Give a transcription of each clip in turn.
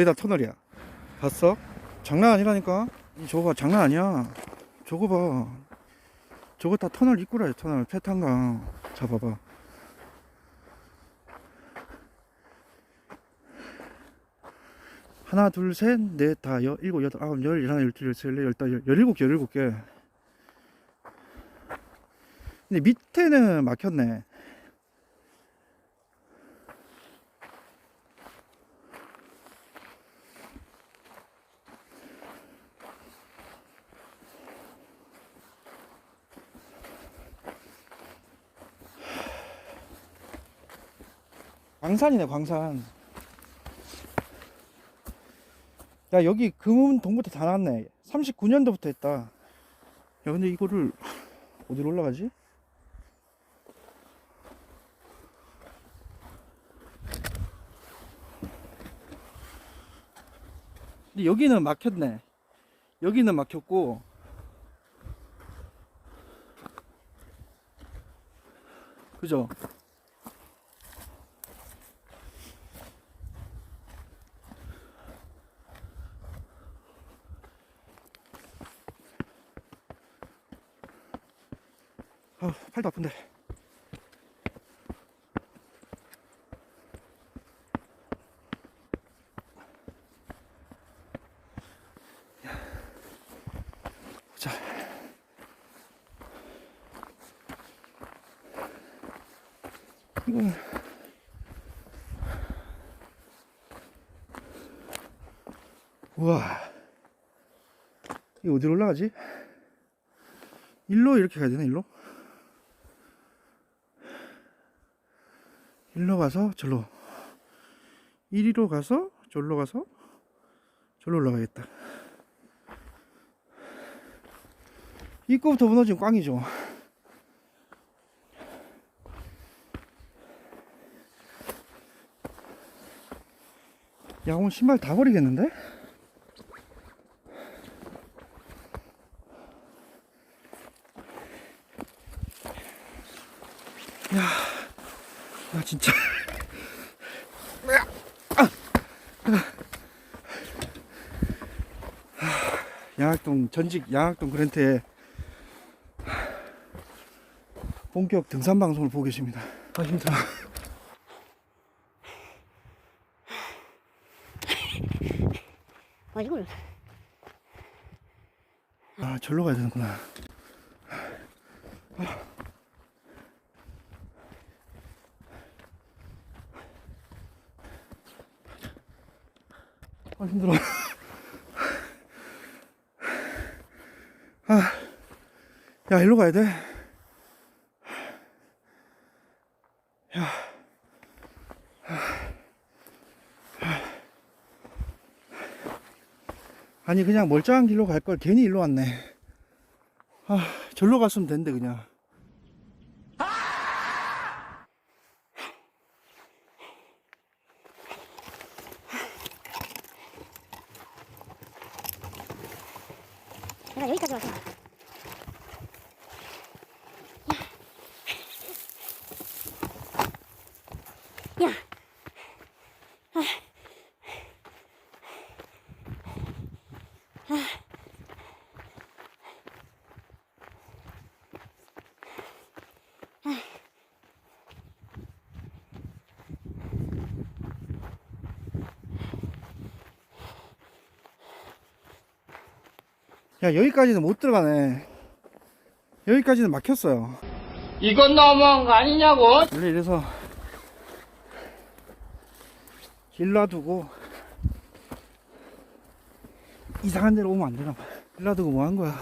저기 다 터널이야. 봤어? 장난 아니라니까? 이 저거 봐, 장난 아니야. 저거 봐. 저거 다 터널 입구라, 터널. 폐탄강. 자, 봐봐. 하나, 둘, 셋, 넷, 다, 여, 일곱, 여덟, 아홉, 열, 열하나, 열둘, 열셋, 열넷, 열다, 열, 열일곱 개, 열일곱 개. 근데 밑에는 막혔네. 광산이네, 광산. 야, 여기 금은 동부터 다 나왔네. 39년도부터 했다. 야, 근데 이거를 어디로 올라가지? 근데 여기는 막혔네. 여기는 막혔고 그죠? 아, 팔도 아픈데. 자. 우와. 이거 어디로 올라가지? 일로 이렇게 가야 되나, 일로? 일로 가서 절로. 이리로 가서 절로 가서 절로 올라가겠다. 입구부터 무너지면 꽝이죠. 야 오늘 신발 다 버리겠는데? 야 진짜 양학동 전직 양학동 그랜트의 본격 등산 방송을 보고 계십니다. 아 힘들어. 아 이걸 아 절로 가야 되는구나. 아 힘들어. 아, 야 일로 가야 돼. 야, 아니 그냥 멀쩡한 길로 갈 걸 괜히 일로 왔네. 아, 절로 갔으면 된대 그냥. 내가 여기까지 왔어. 야. 야. 아. 아. 아. 야 여기까지는 못 들어가네. 여기까지는 막혔어요. 이건 너무한 거 아니냐고? 원래 이래서 길 놔두고 이상한 데로 오면 안 되나 봐. 길 놔두고 뭐 한 거야?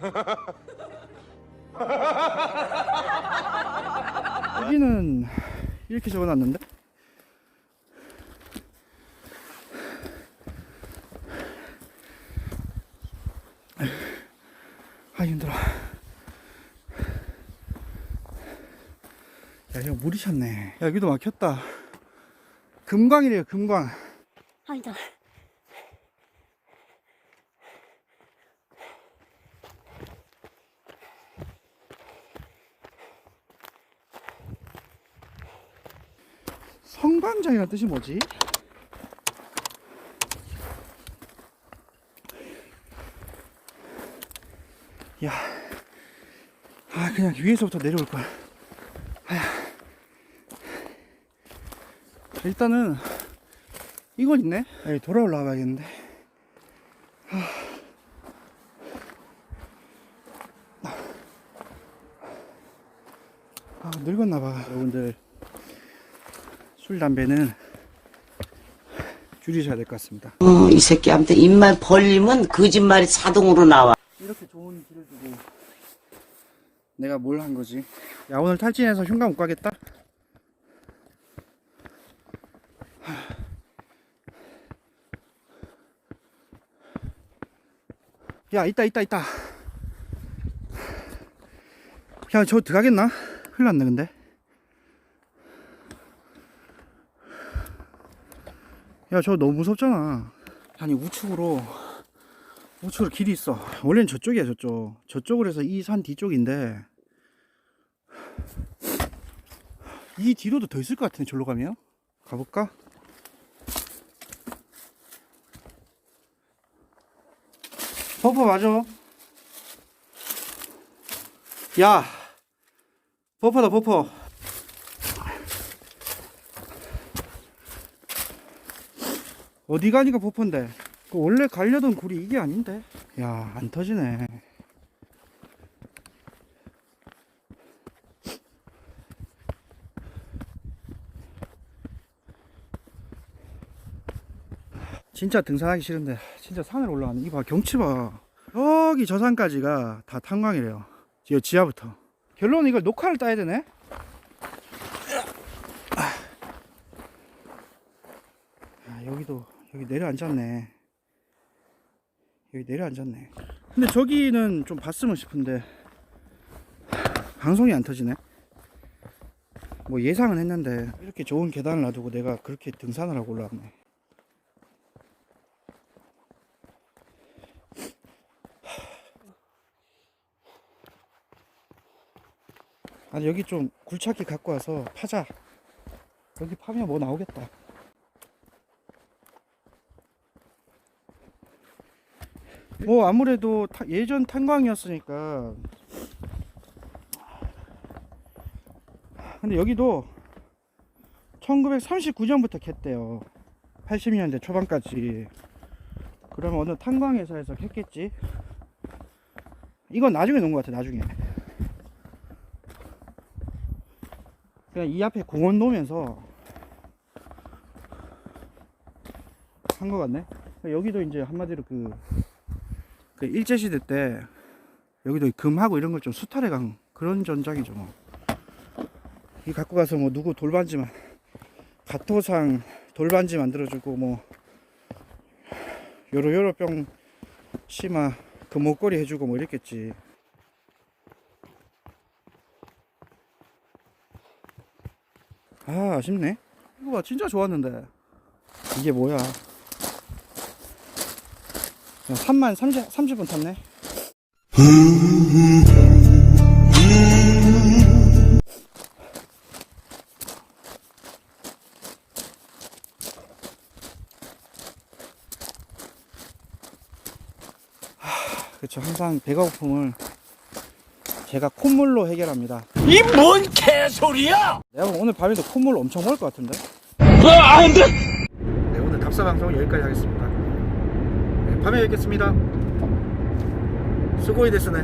여기는 이렇게 적어놨는데? 힘들어. 야, 이거 물이 찼네. 야, 여기도 막혔다. 금광이래요, 금광. 아 힘들어. 성광장이라는 뜻이 뭐지? 야, 아 그냥 위에서부터 내려올 걸. 아야. 일단은 이건 있네. 여기 돌아 올라가 봐야겠는데. 아, 늙었나 봐. 여러분들 술 담배는 줄이셔야 될 것 같습니다. 어, 이 새끼한테 입만 벌리면 거짓말이 자동으로 나와. 이렇게 좋은 길을 두고 내가 뭘 한 거지? 야 오늘 탈진해서 흉가 못 가겠다. 야 있다 있다 있다. 야 저 들어가겠나? 큰일 났네 근데. 야 저 너무 무섭잖아. 아니 우측으로 우측으로 길이 있어. 원래는 저쪽이야, 저쪽. 저쪽으로 해서 이 산 뒤쪽인데. 이 뒤로도 더 있을 것 같은데, 절로 가면? 가볼까? 버퍼 맞아. 야! 버퍼다, 버퍼. 어디 가니까 버퍼인데? 그 원래 가려던 굴이 이게 아닌데. 야, 안 터지네. 진짜 등산하기 싫은데 진짜 산을 올라가는 이봐 경치 봐. 여기 저 산까지가 다 탄광이래요. 이 지하부터. 결론은 이걸 녹화를 따야 되네? 아, 여기도 여기 내려앉았네. 여기 내려앉았네. 근데 저기는 좀 봤으면 싶은데 방송이 안 터지네? 뭐 예상은 했는데 이렇게 좋은 계단을 놔두고 내가 그렇게 등산을 하고 올라왔네 아니 여기 좀 굴착기 갖고 와서 파자. 여기 파면 뭐 나오겠다. 뭐 아무래도 타- 예전 탄광이었으니까. 근데 여기도 1939년부터 캤대요. 80년대 초반까지. 그러면 어느 탄광회사에서 캤겠지? 이건 나중에 놓은 것 같아 나중에 그냥 이 앞에 공원 놓으면서 한 것 같네 여기도 이제 한마디로 그, 그 일제시대 때 여기도 금하고 이런 걸 좀 수탈해 간 그런 전장이죠 뭐. 이 갖고 가서 뭐 누구 돌반지만 가토상 돌반지 만들어주고 뭐 요로 요로 병 심아 그 목걸이 해주고 뭐 이랬겠지 아 아쉽네. 이거 봐 진짜 좋았는데. 이게 뭐야? 3만 30, 30분 탔네. 그렇죠 항상 배가 고픔을 제가 콧물로 해결합니다 이 뭔 개소리야! 내가 오늘 밤에도 콧물 엄청 먹을 것 같은데 어, 안 돼! 네, 오늘 답사 방송은 여기까지 하겠습니다. 네, 밤에 뵙겠습니다. 수고이 됐으네.